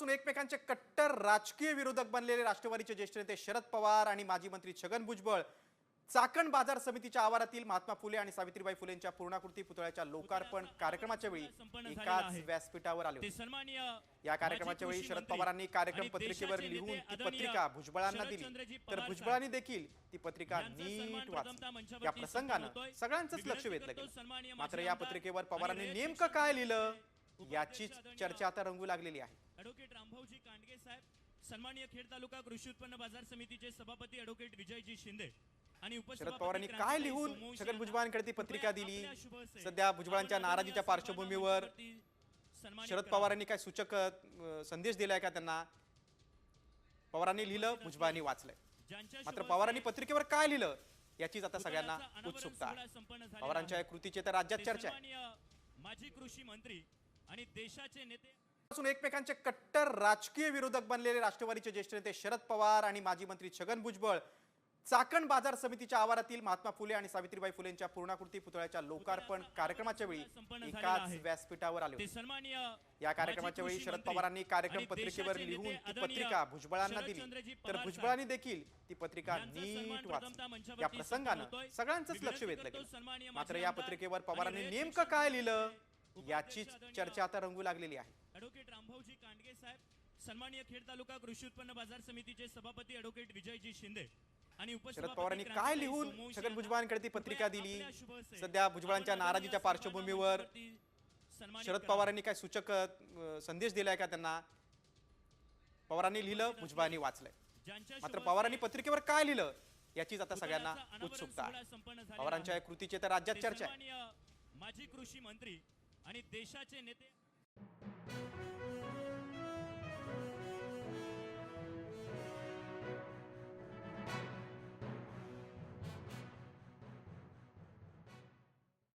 पासून एकमेकांचे कट्टर राजकीय विरोधक बनलेले राष्ट्रवादीचे ज्येष्ठ नेते शरद पवार आणि माजी मंत्री छगन भुजबळ चाकण बाजार समितीच्या आवारातील महात्मा फुले आणि सावित्रीबाई फुलेंच्या पूर्णाकृती पुतळ्याच्या लोकार्पण कार्यक्रमाच्या वेळी एकाच व्यासपीठावर आले या कार्यक्रमाच्या वेळी शरद पवारांनी कार्यक्रम पत्रिकेवर लिहून ती पत्रिका भुजबळांना दिली. तर भुजबळांनी देखील ती पत्रिका नीट वाचली. या प्रसंगानं. सगळ्यांचंच मी लक्ष वेधलं गेलं. मात्र या पत्रिकेवर पवारांनी नेमकं काय लिहिलं? उपअध्यक्ष याची आदरणीय चर्चा आता रंगू लागलेली आहे. ॲडव्होकेट रामभाऊजी कांडगे साहेब सन्माननीय खेड तालुका कृषी उत्पन्न बाजार समितीचे सभापती ॲडव्होकेट विजयजी शिंदे आणि शरद पवारांनी काय लिहून छगन भुजबळांकडे ती पत्रिका दिली? सध्या भुजबळांच्या नाराजीच्या पार्श्वभूमीवर शरद. पवारांनी काय सूचक संदेश दिलाय का त्यांना? पवारांनी लिहिलं भुजबळांनी वाचलंय. मात्र पवारांनी पत्रिकेवर काय लिहिलं याचीच आता सगळ्यांना उत्सुकता पवारांच्या. कृतीची तर राज्यात चर्चा आहे. माजी कृषी मंत्री आणि देशाचे नेते पासून एकमेकांचे कट्टर राजकीय विरोधक बनलेले राष्ट्रवादीचे ज्येष्ठ नेते शरद पवार आणि माजी मंत्री छगन भुजबळ चाकण बाजार समितीच्या आवारातील महात्मा फुले आणि सावित्रीबाई फुलेंच्या पूर्णाकृती पुतळ्याच्या लोकार्पण कार्यक्रमाच्या वेळी एकाच. व्यासपीठावर आले या कार्यक्रमाच्या वेळी शरद पवारांनी कार्यक्रम पत्रिकेवर लिहून ती पत्रिका भुजबळांना दिली. तर भुजबळांनी देखील ती पत्रिका नीट वाचली. या प्रसंगानं. सगळ्यांचंच लक्ष वेधलं गेलं. मात्र या पत्रिकेवर पवारांनी नेमकं काय लिहिलं? उपअध्यक्ष याची आदरणीय चर्चा आता रंगू लागलेली आहे. ॲडव्होकेट रामभाऊजी कांडगे साहेब सन्माननीय खेड तालुका कृषी उत्पन्न बाजार समितीचे सभापती ॲडव्होकेट विजयजी शिंदे आणि शरद पवारांनी काय लिहून छगन भुजबळांकडे ती पत्रिका दिली? सध्या भुजबळांच्या नाराजीच्या पार्श्वभूमीवर शरद. पवारांनी काय सूचक संदेश दिलाय का त्यांना? पवारांनी लिहिलं भुजबळांनी वाचलंय. मात्र पवारांनी पत्रिकेवर काय लिहिलं याचीच आता सगळ्यांना उत्सुकता पवारांच्या. कृतीची तर राज्यात चर्चा आहे. माजी कृषी मंत्री आणि देशाचे नेते